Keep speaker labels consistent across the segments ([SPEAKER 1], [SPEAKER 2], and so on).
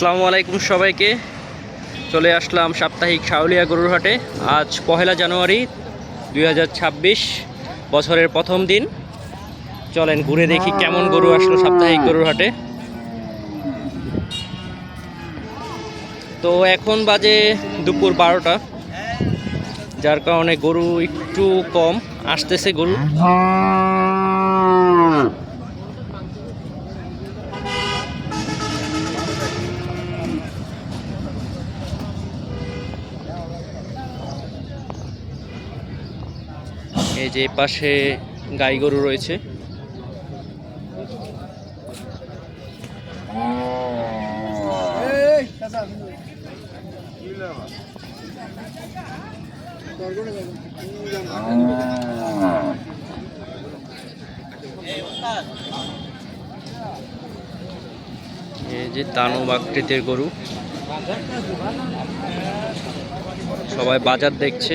[SPEAKER 1] আসসালামু আলাইকুম সবাইকে। চলে আসলাম সাপ্তাহিক শাওলিয়া গরুর হাটে। আজ পহেলা জানুয়ারি দুই হাজার ছাব্বিশ, বছরের প্রথম দিন। চলেন ঘুরে দেখি কেমন গরু আসলো সাপ্তাহিক গরুর হাটে। তো এখন বাজে দুপুর বারোটা, যার কারণে গরু একটু কম, আসতেছে গরু। এই যে পাশে গাই গরু রয়েছে। এই যে দানব আকৃতির গরু। সবাই বাজার দেখছে।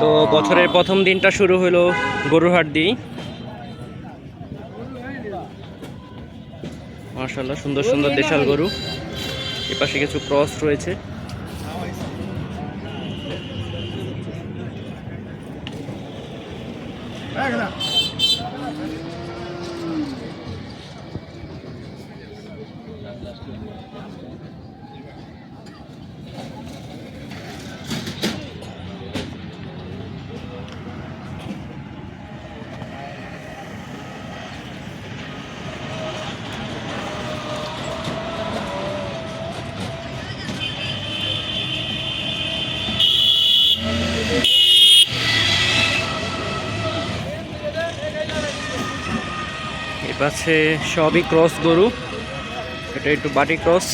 [SPEAKER 1] তো বছরের প্রথম দিনটা শুরু হলো গরুহাট দিয়েই মার্শাল্লাহ সুন্দর সুন্দর দেশাল গরু। এপাশে কিছু ক্রস রয়েছে। এপাশে সবই ক্রস গরু এটা একটু বাটি ক্রস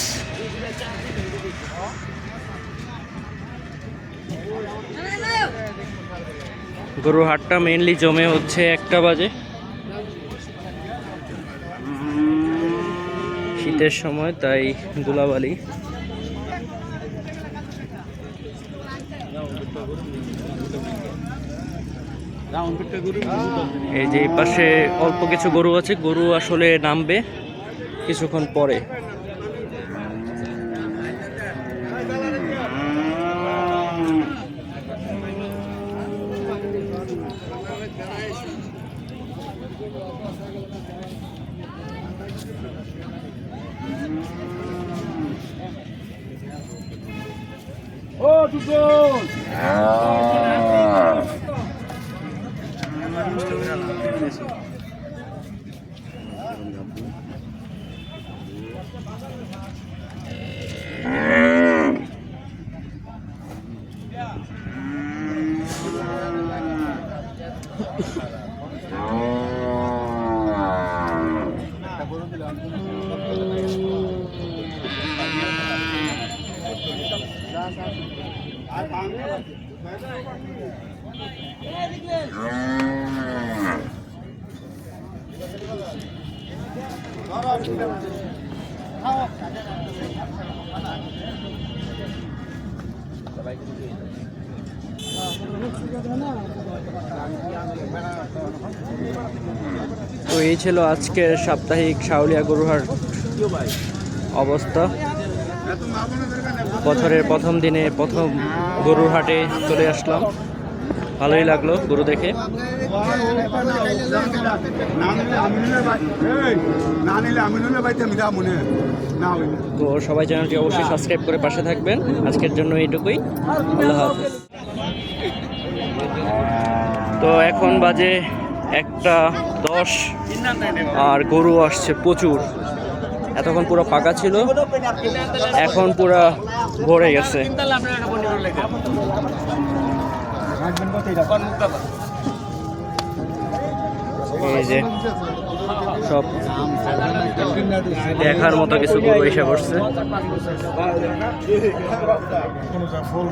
[SPEAKER 1] গরুর হাটটা মেনলি জমে হচ্ছে একটা বাজে। শীতের সময়, তাই ধুলাবালি। এই যে এই পাশে অল্প কিছু গরু আছে গরু আসলে নামবে কিছুক্ষণ পরে। আর তো এই ছিল আজকের সাপ্তাহিক শাওলিয়া গরুহার অবস্থা। বছরের প্রথম দিনে প্রথম গরুর হাটে চলে আসলাম। ভালোই লাগল গরু দেখে। তো সবাই চ্যানেলটি অবশ্যই সাবস্ক্রাইব করে পাশে থাকবেন। আজকের জন্য এইটুকুই। আল্লাহ হাফেজ। তো এখন বাজে একটা দশ, আর গরু আসছে প্রচুর। এতক্ষণ পুরো ফাঁকা ছিল। এখন পুরো ভরে গেছে। এই যে সব দেখার মতো কিছু গরু এসে পড়ছে।
[SPEAKER 2] ফুল